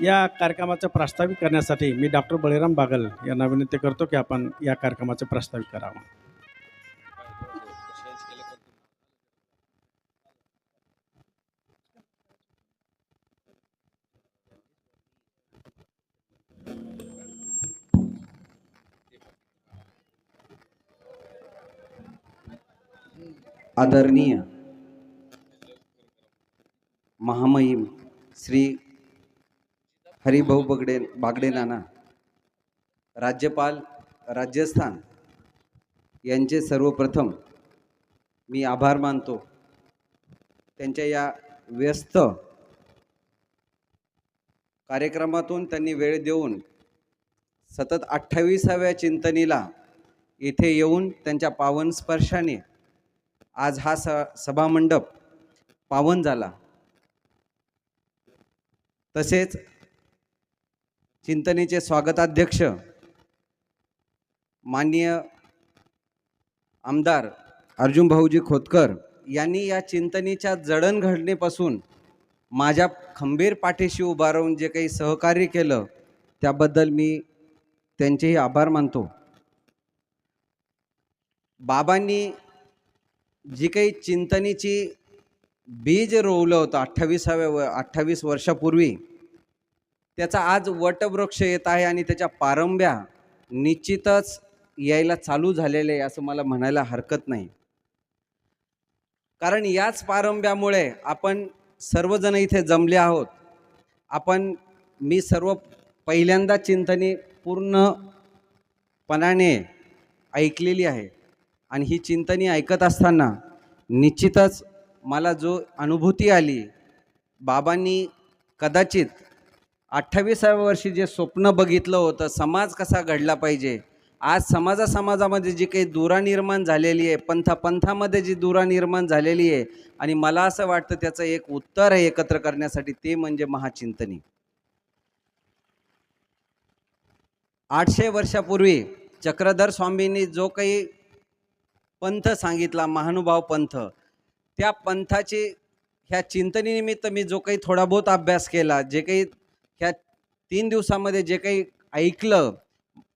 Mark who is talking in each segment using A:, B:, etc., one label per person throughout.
A: या कार्यक्रमाचं प्रास्ताविक करण्यासाठी मी डॉक्टर बळीराम बागल यांना विनंती करतो की आपण या कार्यक्रमाचं प्रास्ताविक करावं.
B: आदरणीय महामहिम श्री हरिभाऊ बगडे बागडे नाना राज्यपाल राजस्थान यांचे सर्वप्रथम मी आभार मानतो. त्यांच्या या व्यस्त कार्यक्रमातून त्यांनी वेळ देऊन सतत अठ्ठावीसाव्या चिंतनीला इथे येऊन त्यांच्या पावन स्पर्शाने आज हा स सभामंडप पावन झाला. तसेच चिंतनेचे स्वागताध्यक्ष माननीय आमदार अर्जुन भाऊजी खोतकर यांनी या चिंतनेच्या जडणघडणेपासून माझ्या खंबीर पाठीशी उभा राहून जे काही सहकार्य केलं त्याबद्दल मी त्यांचेही आभार मानतो. बाबांनी जी काही चिंतनेची बीज रोवलं होतं अठ्ठावीसाव्या व अठ्ठावीस वर्षापूर्वी त्याचा आज वटवृक्ष येत आहे आणि त्याच्या पारंब्या निश्चितच यायला चालू झालेले आहे असं मला म्हणायला हरकत नाही. कारण याच पारंब्यामुळे आपण सर्वजण इथे जमले आहोत. आपण मी सर्व पहिल्यांदा चिंतने पूर्णपणाने ऐकलेली आहे आणि ही चिंतनी ऐकत असताना निश्चितच मला जो अनुभूती आली बाबांनी कदाचित अठ्ठावीसाव्या वर्षी जे स्वप्न बघितलं होतं समाज कसा घडला पाहिजे? आज समाजा समाजामध्ये जी काही दुरा निर्माण झालेली आहे पंथा पंथामध्ये जी दुरा निर्माण झालेली आहे आणि मला असं वाटतं त्याचं एक उत्तर आहे एकत्र करण्यासाठी ते म्हणजे महाचिंतनी. आठशे वर्षापूर्वी चक्रधर स्वामींनी जो काही पंथ सांगितला महानुभाव पंथ त्या पंथाची ह्या चिंतनेनिमित्त मी जो काही थोडा बहुत अभ्यास केला जे काही तीन दिवसामध्ये जे काही ऐकलं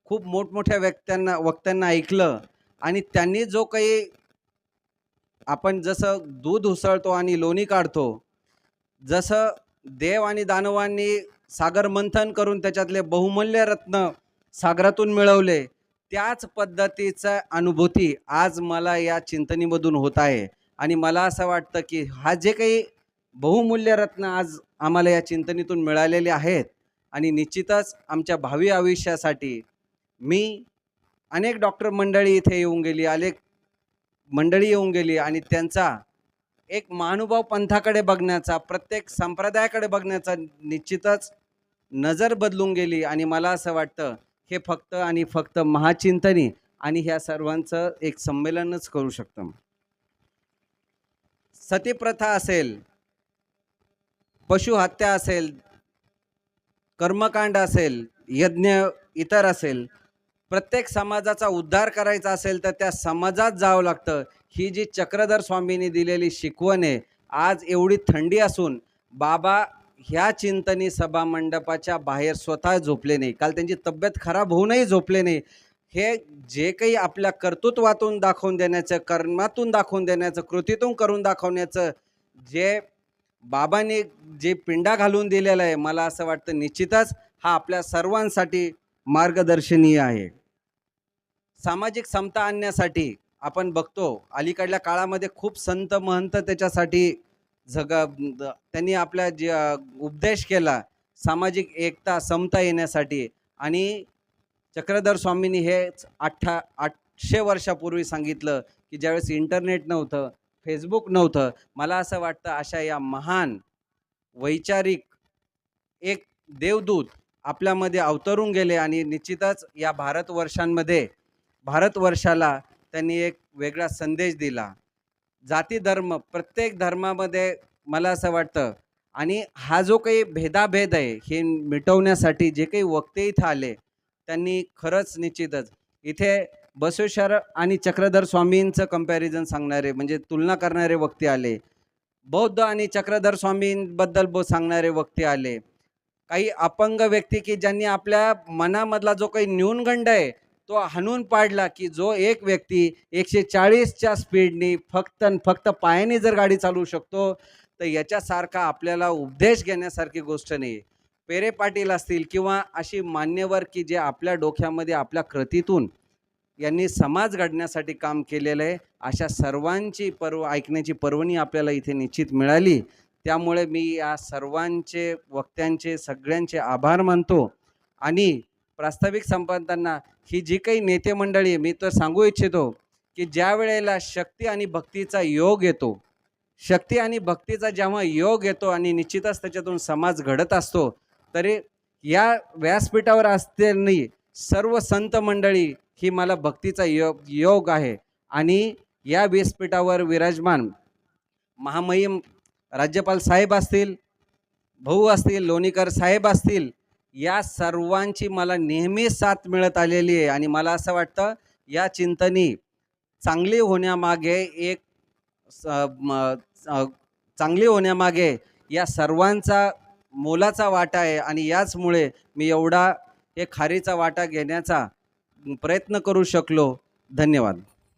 B: खूप मोठमोठ्या व्यक्त्यांना वक्त्यांना ऐकलं आणि त्यांनी जो काही आपण जसं दूध उसळतो आणि लोणी काढतो जसं देव आणि दानवांनी सागर मंथन करून त्याच्यातले बहुमूल्य रत्न सागरातून मिळवले त्याच पद्धतीचा अनुभूती आज मला या चिंतनीमधून होत आहे. आणि मला असं वाटतं की हा जे काही बहुमूल्य रत्न आज आम्हाला या चिंतनीतून मिळालेले आहेत आणि निश्चितच आमच्या भावी आयुष्यासाठी मी अनेक डॉक्टर मंडळी इथे येऊन गेली अनेक मंडळी येऊन गेली आणि त्यांचा एक महानुभाव पंथाकडे बघण्याचा प्रत्येक संप्रदायाकडे बघण्याचा निश्चितच नजर बदलून गेली आणि मला असं वाटतं हे फक्त आणि फक्त महाचिंतनी आणि ह्या सर्वांचं एक संमेलनच करू शकतं. सतीप्रथा असेल पशुहत्या असेल कर्मकांड असेल यज्ञ इतर असेल प्रत्येक समाजाचा उद्धार करायचा असेल तर त्या समाजात जावं लागतं. ही जी चक्रधर स्वामींनी दिलेली शिकवण आहे आज एवढी थंडी असून बाबा ह्या चिंतनी सभा मंडपाच्या बाहेर स्वतः झोपले नाही. काल त्यांची तब्येत खराब होऊनही झोपले नाही. हे जे काही आपल्या कर्तृत्वातून दाखवून देण्याचं कर्मातून दाखवून देण्याचं कृतीतून करून दाखवण्याचं जे बाबांनी जे पिंडा घालून दिलेलं आहे मला असं वाटतं निश्चितच हा आपल्या सर्वांसाठी मार्गदर्शनीय आहे. सामाजिक समता आणण्यासाठी आपण बघतो अलीकडल्या काळामध्ये खूप संत महंत त्याच्यासाठी झग त्यांनी आपल्या जे उपदेश केला सामाजिक एकता समता येण्यासाठी. आणि चक्रधर स्वामींनी हेच अठ्ठा आठशे वर्षापूर्वी सांगितलं की ज्यावेळेस इंटरनेट नव्हतं फेसबुक नव्हतं. मला असं वाटतं अशा या महान वैचारिक एक देवदूत आपल्यामध्ये अवतरून गेले आणि निश्चितच या भारतवर्षांमध्ये भारतवर्षाला त्यांनी एक वेगळा संदेश दिला. जाती धर्म प्रत्येक धर्मामध्ये मला असं वाटतं आणि हा जो काही भेदाभेद आहे हे मिटवण्यासाठी जे काही वक्ते इथं आले त्यांनी खरंच निश्चितच इथे बसवेश्वर आणि चक्रधर स्वामींचं कंपॅरिझन सांगणारे म्हणजे तुलना करणारे वक्ते आले. बौद्ध आणि चक्रधर स्वामींबद्दल बो सांगणारे वक्ते आले. काही अपंग व्यक्ती की ज्यांनी आपल्या मनामधला जो काही न्यूनगंड आहे तो हाणून पाडला की जो एक व्यक्ती एकशे चाळीसच्या स्पीडनी फक्त फक्त पायाने जर गाडी चालवू शकतो तर याच्यासारखा आपल्याला उपदेश घेण्यासारखी गोष्ट नाही पेरे पाटील असतील किंवा अशी मान्यवर की जे आपल्या डोक्यामध्ये आपल्या कृतीतून यांनी समाज घडण्यासाठी काम केलेलं आहे. अशा सर्वांची पर्व ऐकण्याची पर्वणी आपल्याला इथे निश्चित मिळाली. त्यामुळे मी या सर्वांचे वक्त्यांचे सगळ्यांचे आभार मानतो. आणि प्रास्ताविक संपन्नांना ही जी काही नेते मंडळी आहे मी तर सांगू इच्छितो की ज्या वेळेला शक्ती आणि भक्तीचा योग येतो शक्ती आणि भक्तीचा जेव्हा योग येतो आणि निश्चितच त्याच्यातून समाज घडत असतो तरी या व्यासपीठावर असताना सर्व संत मंडळी ही मला भक्तीचा योग योग आहे. आणि या व्यासपीठावर विराजमान महामहिम राज्यपाल साहेब असतील भाऊ असतील लोणीकर साहेब असतील या सर्वांची मला नेहमी साथ मिळत आलेली आहे. आणि मला असं वाटतं या चिंतनी चांगली होण्यामागे एक म- चांगली होण्यामागे या सर्वांचा मोलाचा वाटा आहे. आणि याचमुळे मी एवढा हे खारीचा वाटा घेण्याचा प्रयत्न करू शकलो. धन्यवाद.